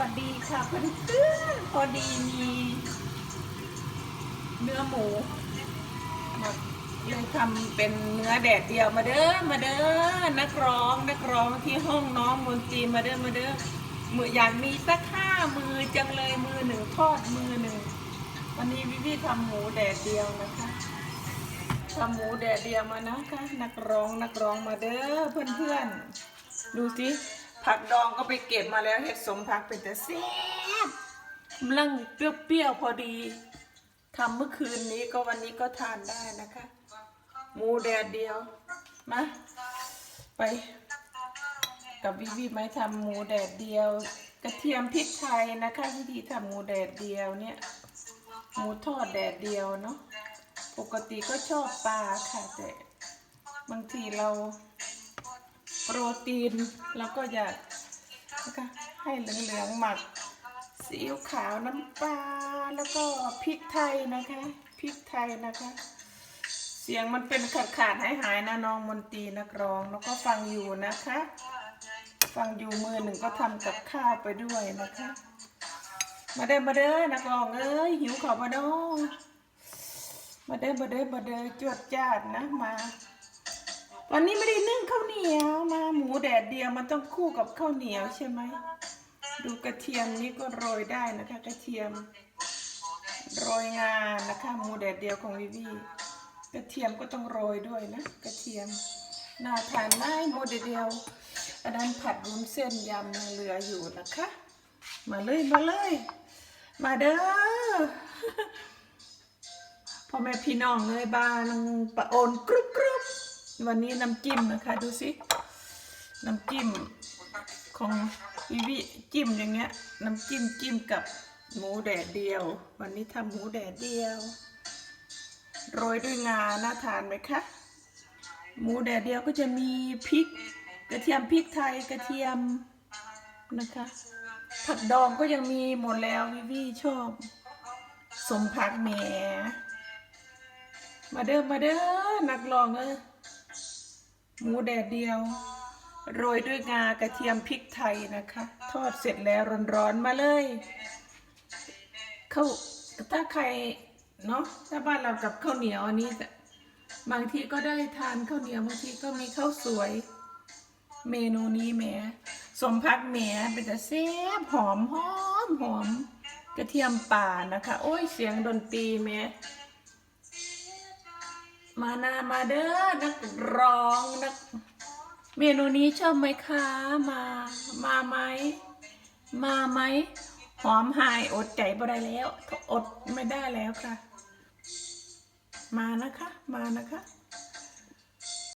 สวัสดีค่ะเพื่อนๆพอดีมีเนื้อหมูมาเลยทำเป็นเนื้อแดดเดียวมาเด้อมาเด้อนักร้องนักร้องที่ห้องน้องมนตรีมาเด้อมาเด้อมืออยากมีสักห้ามือจังเลยมือหนึ่งทอดมือหนึ่งวันนี้วิวี่ทำหมูแดดเดียวนะคะทำหมูแดดเดียวมานะคะ นักร้องนักร้องมาเด้อเพื่อนๆดูสิ ผักดองก็ไปเก็บมาแล้วเห็ดสมผักเป็นแต่แซ่บกำลังเปรี้ยวๆพอดีทำเมื่อคืนนี้ก็วันนี้ก็ทานได้นะคะ หมูแดดเดียว มา ไป กับวิวีไหมทำหมูแดดเดียว กระเทียมพริกไทยนะคะ วิธีทำหมูแดดเดียวเนี่ย หมูทอดแดดเดียวเนาะ ปกติก็ชอบปลาค่ะแต่บางทีเรา โปรตีนเราก็อยากนะคะให้เหลืองๆหมักซีอิ๊วขาวน้ำปลาแล้วก็พริกไทยนะคะพริกไทยนะคะ เสียงมันเป็นขาดขาดหายหายๆนะน้องมนตีนักร้อง แล้วก็ฟังอยู่นะคะ ฟังอยู่มือหนึ่งก็ทำกับข้าวไปด้วยนะคะ มาเด้อมาเด้อนักร้องเอ้ยหิวข้าวมาเด้อมาเด้อมาเด้อมาเด้อจวดจ้าดนะมา วันนี้ไม่ได้นึ่งข้าวเหนียวมาหมูแดดเดียวมันต้องคู่กับข้าวเหนียวใช่ไหมดูกระเทียมนี่ก็โรยได้นะคะ กระเทียม โรยงานนะคะหมูแดดเดียวของวิวีกระเทียมก็ต้องโรยด้วยนะกระเทียมน่าทานไหมหมูแดดเดียวอันนั้นผัดวุ้นเส้นยำยังเหลืออยู่นะคะ มาเลยมาเลย มาเด้อพ่อแม่พี่น้องเลยบ้างปะโอนกรุบกรุบ วันนี้น้ำจิ้มนะคะ ดูสิ น้ำจิ้มของวิวิจิ้มอย่างเงี้ย น้ำจิ้มจิ้มกับหมูแดดเดียว วันนี้ทำหมูแดดเดียว โรยด้วยงาน่าทานไหมคะหมูแดดเดียวก็จะมีพริก กระเทียมพริกไทยกระเทียมนะคะผักดองก็ยังมีหมดแล้ววิวิชอบสมผักแหมมาเด้อมาเด้อนักลองเอ้ย หมูแดดเดียว โรยด้วยงากระเทียมพริกไทยนะคะ ทอดเสร็จแล้วร้อนๆมาเลยข้าวถ้าใครเนาะถ้าบ้านเรากับข้าวเหนียวอันนี้บางทีก็ได้ทานข้าวเหนียวบางทีก็มีข้าวสวย เมนูนี้แหมสมพักแหมเป็นแต่แซ่บหอมหอมหอมกระเทียมป่านะคะ โอ้ยเสียงดนตรีแหม มานามาเด้อนักร้องนัก เมนูนี้ชอบไหมคะมา มาไหมมาไหมหอมหายอดใจบ่ได้แล้วอดไม่ได้แล้วค่ะ มานะคะ มานะคะ